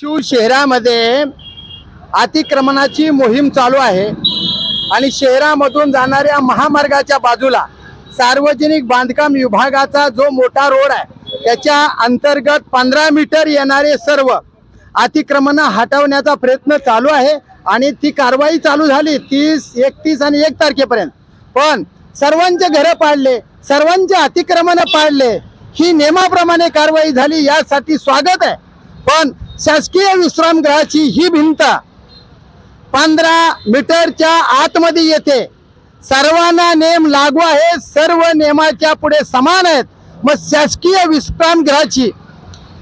शिव शहरामध्ये अतिक्रमणाची मोहीम चालू आहे. आणि शहरामधून जाणाऱ्या महामार्गाच्या बाजूला सार्वजनिक बांधकाम विभागाचा जो मोठा रोड आहे त्याच्या अंतर्गत पंधरा मीटर येणारे सर्व अतिक्रमण हटवण्याचा प्रयत्न चालू आहे आणि ती कारवाई चालू झाली तीस एकतीस आणि एक तारखेपर्यंत. पण सर्वांचे घरं पाडले सर्वांचे अतिक्रमण पाडले ही नियमाप्रमाणे कारवाई झाली यासाठी स्वागत आहे. पण शासकीय विश्रामगृहाची ही भिंत पंधरा मीटरच्या आतमध्ये येते. सर्वांना नेम लागू आहे सर्व नियमाच्या पुढे समान आहेत. मग शासकीय विश्रामगृहाची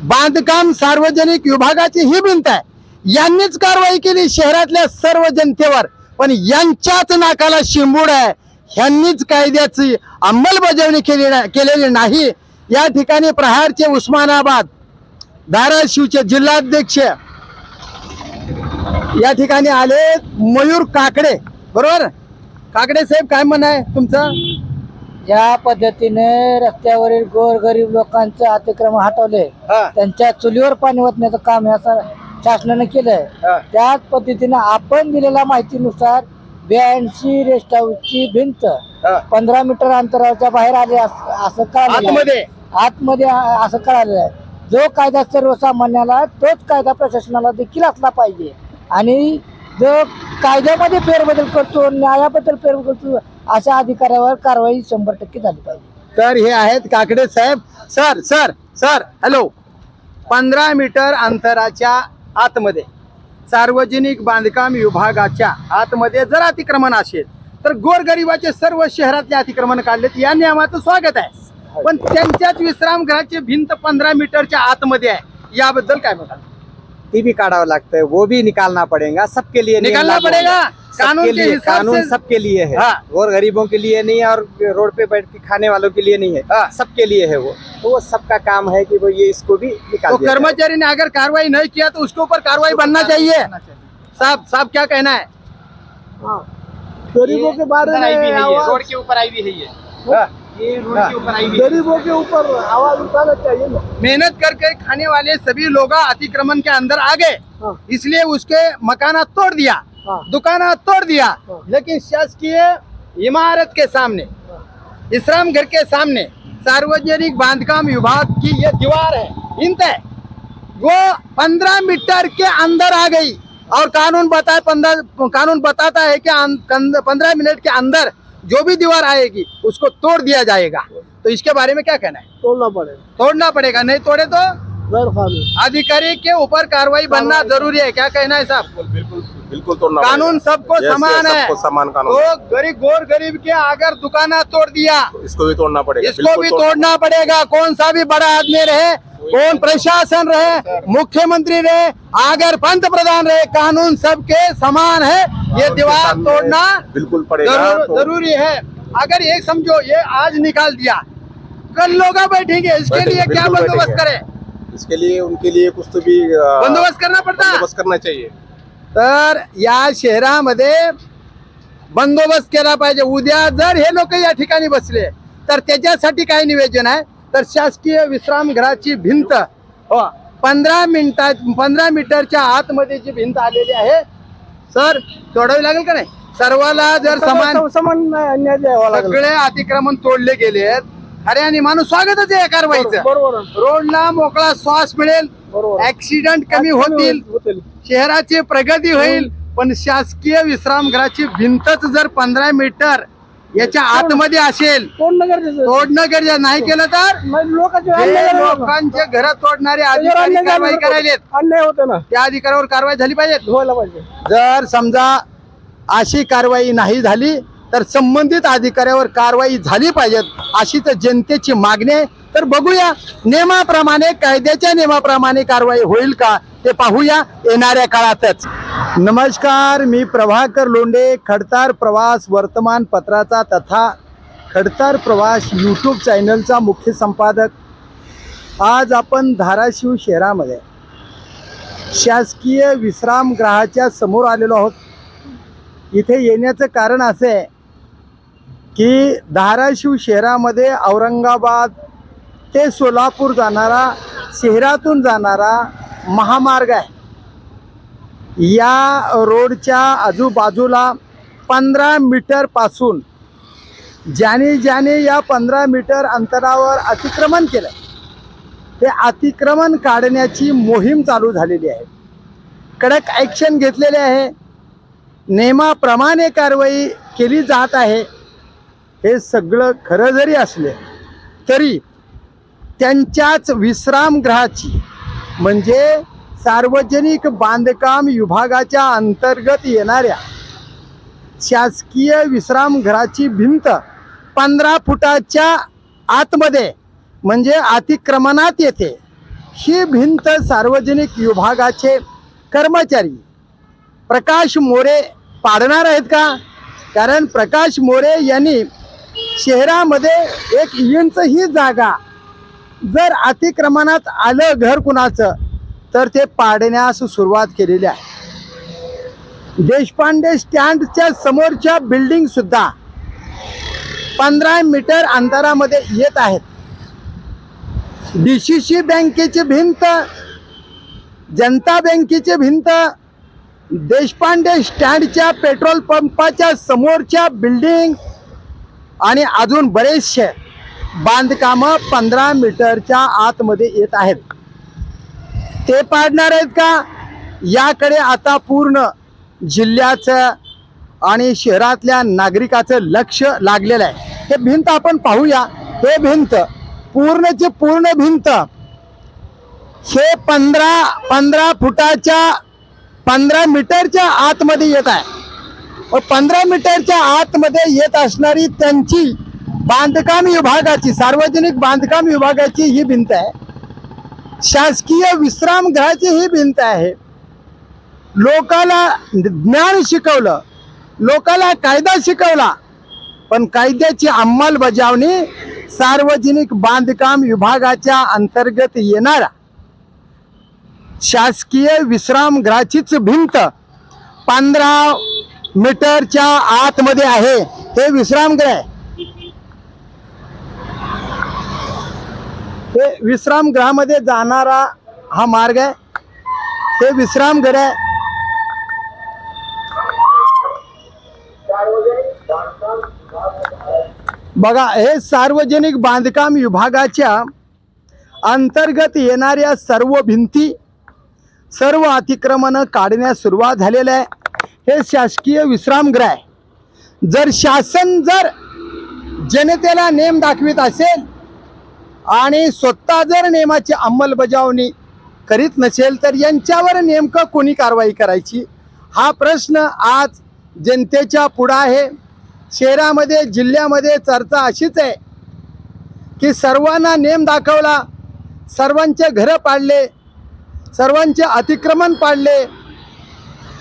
बांधकाम सार्वजनिक विभागाची ही भिंत आहे. यांनीच कारवाई केली शहरातल्या सर्व जनतेवर. पण यांच्याच नाकाला शिंबूड आहे. ह्यांनीच कायद्याची अंमलबजावणी केली ना- केलेली नाही. या ठिकाणी प्रहारचे उस्मानाबाद धाराशिवचे जिल्हाध्यक्ष या ठिकाणी आले मयूर काकडे. बरोबर? काकडे साहेब काय म्हण आहे तुमचं? या पद्धतीने रस्त्यावरील गोरगरीब लोकांचं अतिक्रमण हटवले. हा, त्यांच्या चुलीवर पाणी ओतण्याचं काम या सा- शासनाने केलंय. हा. त्याच पद्धतीने आपण दिलेल्या माहितीनुसार ब्याऐंशी रेस्ट हाऊसची भिंत हा. पंधरा मीटर अंतराच्या बाहेर आली अस- असं कळालेलं आहे. आतमध्ये? आतमध्ये आ- असं कळालेलं आहे. जो कायदा सर्वसामान्याला तोच कायदा प्रशासनाला देखील असला पाहिजे. आणि जो कायद्यामध्ये फेरबदल करतो न्यायाबद्दल फेरबदल करतो अशा अधिकाऱ्यावर कारवाई शंभर टक्के झाली पाहिजे. तर हे आहेत काकडे साहेब. Sir sir sir hello. पंधरा मीटर अंतराच्या आतमध्ये सार्वजनिक बांधकाम विभागाच्या आतमध्ये जर अतिक्रमण असेल तर गोरगरिबाचे सर्व शहरातले अतिक्रमण काढलेत. या नियमाचं स्वागत आहे. पण त्यांच्याच विश्रामगृहाची भिंत पंधरा मीटरच्या आतमध्ये आहे. याबद्दल काय बघा ती भी लगता है वो भी निकालना पड़ेगा. सबके लिए नियम निकालना लागू पड़ेगा. होगा। कानून सबके के लिए हिसाब कानून से सबके लिए है. हाँ। और गरीबों के लिए नहीं है और रोड पे बैठ के खाने वालों के लिए नहीं है. हाँ। सबके लिए है वो. तो वो सबका काम है कि वो ये इसको भी निकाल तो दिया जाए। कर्मचारी ने अगर कार्रवाई नहीं किया तो उसके ऊपर कार्रवाई बनना चाहिए। साहब साहब क्या कहना है? गरीबों के बारे में रोड के ऊपर आई भी है ये। ये रोड के ऊपर आई गरीबों के ऊपर आवाज़ उठाना चाहिए ना। मेहनत करके खाने वाले सभी लोग अतिक्रमण के अंदर आ गए। हाँ। इसलिए उसके मकाना तोड़ दिया हाँ। दुकाना तोड़ दिया। हाँ। लेकिन शासकीय इमारत के सामने विश्राम घर के सामने सार्वजनिक बांधकाम विभाग की ये दीवार है इंत है। वो पंद्रह मीटर के अंदर आ गई। और कानून बताए पंद्रह कानून बताता है कि पंद्रह मिनट के अंदर जो भी दीवार आएगी उसको तोड़ दिया जाएगा। तो इसके बारे में क्या कहना है? तोड़ना पड़ेगा। तोड़ना पड़ेगा नहीं तोड़े तो अधिकारी के ऊपर कार्रवाई बनना ज़रूरी है। क्या कहना है साहब? बिल्कुल बिल्कुल तोड़ना कानून सबको समान है। सबको समान कानून। तो गरीब गोर गरीब के अगर दुकाना तोड़ दिया। इसको भी तोड़ना पड़ेगा इसको भी तोड़ना तोड़ना पड़ेगा। कौन सा भी बड़ा आदमी रहे कौन प्रशासन रहे मुख्यमंत्री रहे अगर पंत प्रधान रहे कानून सबके समान है। ये दीवार तोड़ना बिल्कुल पड़ेगा ज़रूर, तो ज़रूरी है। अगर ये समझो ये आज निकाल दिया। कल लोग बैठेंगे इसके लिए क्या बंदोबस्त। करें? इसके लिए उनके लिए कुछ तो भी बंदोबस्त करना पड़ता। बंदोबस्त करना चाहिए। तर या शहरामध्ये बंदोबस्त केला पाहिजे. उद्या जर हे लोक या ठिकाणी बसले तर त्याच्यासाठी काय निवेदन आहे. तर शासकीय विश्रामगृहाची भिंत हो पंधरा मिनिटा पंधरा मीटरच्या आतमध्ये जी भिंत आलेली आहे सर तोडावी लागेल का नाही? सर्वाला जर समान समान न्याय द्यावा लागेल. सगळे अतिक्रमण तोडले गेले अरे आणि माणूस स्वागतच आहे या कारवाईचं. बरोबर. रोडला मोकळा श्वास मिळेल. बरोबर. ऍक्सिडेंट कमी होतील. होतील. शहराची प्रगती होईल. पण शासकीय विश्रामगृहाची भिंतच जर पंधरा मीटर याच्या आतमध्ये असेल. तोडणं गरजेचं आहे. तोडणं गरजेचं. नाही केलं तर? लोकांचे जे अन्याय झाला ना. लोकांचे घर तोडणारे अधिकारी कारवाई करायलेत. अन्याय होते ना. त्या अधिकाऱ्यावर कारवाई झाली पाहिजे? व्हायला पाहिजे. जर समजा अशी कारवाई नाही झाली तर संबंधित अधिकाऱ्यावर कारवाई झाली पाहिजे अशी तर जनतेची मागणी आहे. तर बघूया नियमाप्रमाणे कायद्याच्या नियमाप्रमाणे कारवाई होईल का ते पाहूया येणाऱ्या काळातच. नमस्कार मी प्रभाकर लोंडे खडतार प्रवास वर्तमानपत्राचा तथा खडतार प्रवास यूट्यूब चॅनलचा मुख्य संपादक. आज आपण धाराशिव शहरामध्ये शासकीय विश्रामगृहाच्या समोर आलेलो आहोत. इथे येण्याचं कारण असं आहे की धाराशिव शहरामध्ये औरंगाबाद ते सोलापूर जाणारा शहरातून जाणारा महामार्ग आहे. या रोडच्या आजूबाजूला पंधरा मीटरपासून ज्याने ज्याने या पंधरा मीटर अंतरावर अतिक्रमण केलं ते अतिक्रमण काढण्याची मोहीम चालू झालेली आहे. कडक ॲक्शन घेतलेले आहे. नियमाप्रमाणे कारवाई केली जात आहे. हे सगळं खरं जरी असले तरी त्यांच्याच विश्रामगृहाची म्हणजे सार्वजनिक बांधकाम विभागाच्या अंतर्गत येणाऱ्या शासकीय विश्रामघराची भिंत पंधरा फुटाच्या आतमध्ये म्हणजे अतिक्रमणात येते. ही भिंत सार्वजनिक विभागाचे कर्मचारी प्रकाश मोरे पाडणार आहेत का? कारण प्रकाश मोरे यांनी शहरामध्ये एक इंच ही जागा जर अतिक्रमणात आलं घर कुणाचं तर ते पाडण्यास सुरुवात केलेली आहे. देशपांडे स्टँडच्या समोरच्या बिल्डिंग सुद्धा पंधरा मीटर अंतरामध्ये येत आहेत. डी सी सी बँकेची भिंत जनता बँकेची भिंत देशपांडे स्टँडच्या पेट्रोल पंपाच्या समोरच्या बिल्डिंग आणि अजून बरेचसे बांधकामं पंधरा मीटरच्या आतमध्ये येत आहेत. ते पाडणार आहेत का? याकडे आता पूर्ण जिल्ह्याचं आणि शहरातल्या नागरिकाचं लक्ष लागलेलं आहे. हे भिंत आपण पाहूया. हे भिंत पूर्णची पूर्ण भिंत हे पंधरा पंधरा फुटाच्या पंधरा मीटरच्या आतमध्ये येत आहे. व पंधरा मीटरच्या आतमध्ये येत असणारी त्यांची बांधकाम विभागाची सार्वजनिक बांधकाम विभागाची ही भिंत आहे. शासकीय विश्रामगृहाची ही भिंत आहे. लोकाला ज्ञान शिकवलं लोकाला कायदा शिकवला पण कायद्याची अंमलबजावणी सार्वजनिक बांधकाम विभागाच्या अंतर्गत येणारा शासकीय विश्रामगृहाचीच भिंत पंधरा मीटरच्या आतमध्ये आहे. हे विश्रामगृह आहे. हे विश्रामगृहामध्ये जाणारा हा मार्ग आहे. हे विश्रामगृह आहे. बघा हे सार्वजनिक बांधकाम विभागाच्या अंतर्गत येणाऱ्या सर्व भिंती सर्व अतिक्रमणं काढण्यास सुरुवात झालेलं आहे. हे शासकीय विश्रामगृह आहे. जर शासन जर जनतेला नेम दाखवित असेल आणि स्वतः जर नियमाची अंमलबजावणी करीत नसेल तर यांच्यावर नेमकं कोणी कारवाई करायची? हा प्रश्न आज जनतेच्या पुढं आहे. शहरामध्ये जिल्ह्यामध्ये चर्चा अशीच आहे की सर्वांना नेम दाखवला सर्वांचे घरं पाडले सर्वांचे अतिक्रमण पाडले.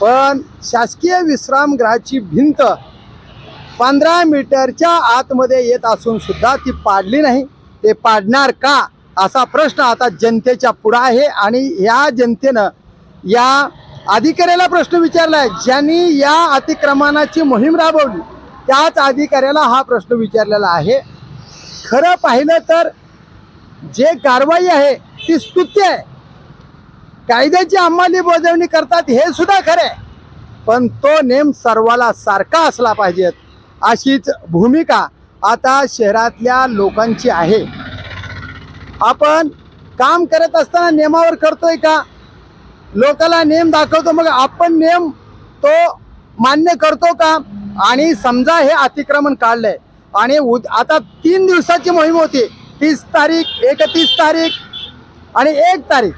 पण शासकीय विश्रामगृहाची भिंत पंधरा मीटरच्या आतमध्ये येत असून सुद्धा ती पाडली नाही. ते पाडणार का असा प्रश्न आता जनतेच्या पुढं आहे आणि या जनतेनं या अधिकाऱ्याला प्रश्न विचारला आहे ज्यांनी या अतिक्रमणाची मोहीम राबवली त्याच अधिकाऱ्याला हा प्रश्न विचारलेला आहे. खरं पाहिलं तर जे कारवाई आहे ती स्तुत्य आहे. कायद्याची अंमलबजावणी करतात हे सुद्धा खरं आहे. पण तो नेम सर्वाला सारखा असला पाहिजेत अशीच भूमिका आता शहरातल्या लोकांची आहे. आपण काम करत असताना नियमावर करतोय का? लोकाला नेम दाखवतो मग आपण नेम तो मान्य करतो का? आणि समजा हे अतिक्रमण काढलंय. आणि उद आता तीन दिवसाची मोहीम होती. तीस तारीख एकतीस तारीख आणि एक तारीख.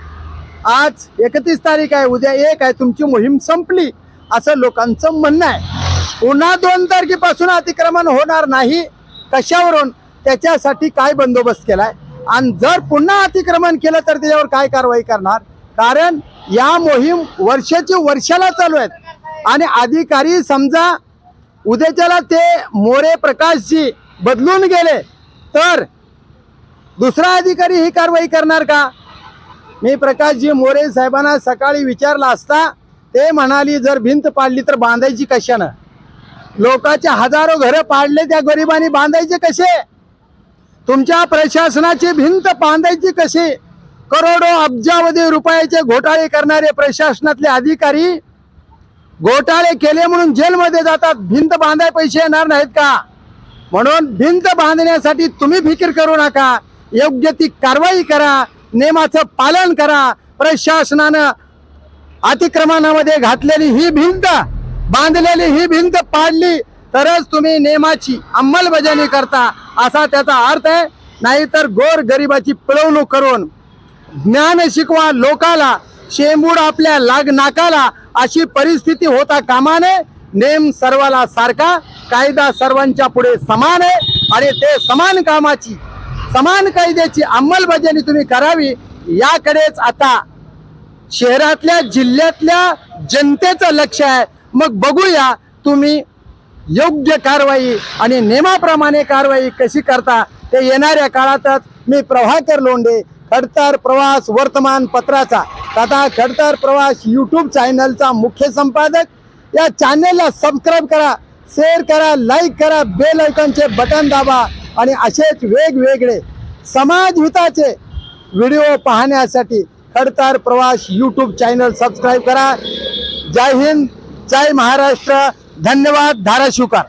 आज एकतीस तारीख आहे उद्या एक आहे तुमची मोहीम संपली असं लोकांचं म्हणणं आहे. पुन्हा दोन तारखेपासून अतिक्रमण होणार नाही. कशावरून त्याच्यासाठी काय बंदोबस्त केलाय? आणि जर पुन्हा अतिक्रमण केलं तर त्याच्यावर काय कारवाई करणार? कारण या मोहीम वर्षाची वर्षाला चालू आहेत. आणि अधिकारी समजा उद्याच्याला ते मोरे प्रकाशजी बदलून गेले तर दुसरा अधिकारी ही कारवाई करणार का? मी प्रकाशजी मोरे साहेबांना सकाळी विचारला असता ते म्हणाली जर भिंत पाडली तर बांधायची कशानं? लोकांचे हजारो घरं पाडले त्या गरिबांनी बांधायचे कसे? तुमच्या प्रशासनाची भिंत बांधायची कशी? करोडो अब्जावधी रुपयाचे घोटाळे करणारे प्रशासनातले अधिकारी घोटाळे केले म्हणून जेलमध्ये जातात भिंत बांधाय पैसे येणार नाहीत का? म्हणून भिंत बांधण्यासाठी तुम्ही फिकीर करू नका. योग्य ती कारवाई करा नियमाचं पालन करा. प्रशासनानं अतिक्रमणामध्ये घातलेली ही भिंत बांधलेली ही भिंत पाडली तरच तुम्ही नियमाची अंमलबजावणी करता असा त्याचा अर्थ आहे. नाहीतर गोर गरिबाची पिळवणूक करून ज्ञान शिकवा लोकाला शेंबूड आपल्या लाग नाकाला अशी परिस्थिती होता कामा नये नेम सर्वाला सारखा कायदा सर्वांच्या पुढे समान आहे आणि ते समान कामाची समान कायद्याची अंमलबजावणी तुम्ही करावी याकडेच आता शहरातल्या जिल्ह्यातल्या जनतेचं लक्ष आहे. मग बघूया तुम्ही योग्य कारवाई आणि नियमाप्रमाणे कारवाई कशी करता ते येणाऱ्या काळातच मी प्रभाकर लोंढे खडतर प्रवास वर्तमानपत्राचा तथा खडतर प्रवास यूट्यूब चॅनलचा मुख्य संपादक. या चॅनलला सबस्क्राईब करा शेअर करा लाईक करा बेल आयकॉनचे बटन दाबा आणि असेच वेगवेगळे समाजहिताचे व्हिडिओ पाहण्यासाठी खडतर प्रवास यूट्यूब चॅनल सबस्क्राईब करा. जय हिंद. जय महाराष्ट्र धन्यवाद धाराशिवकर.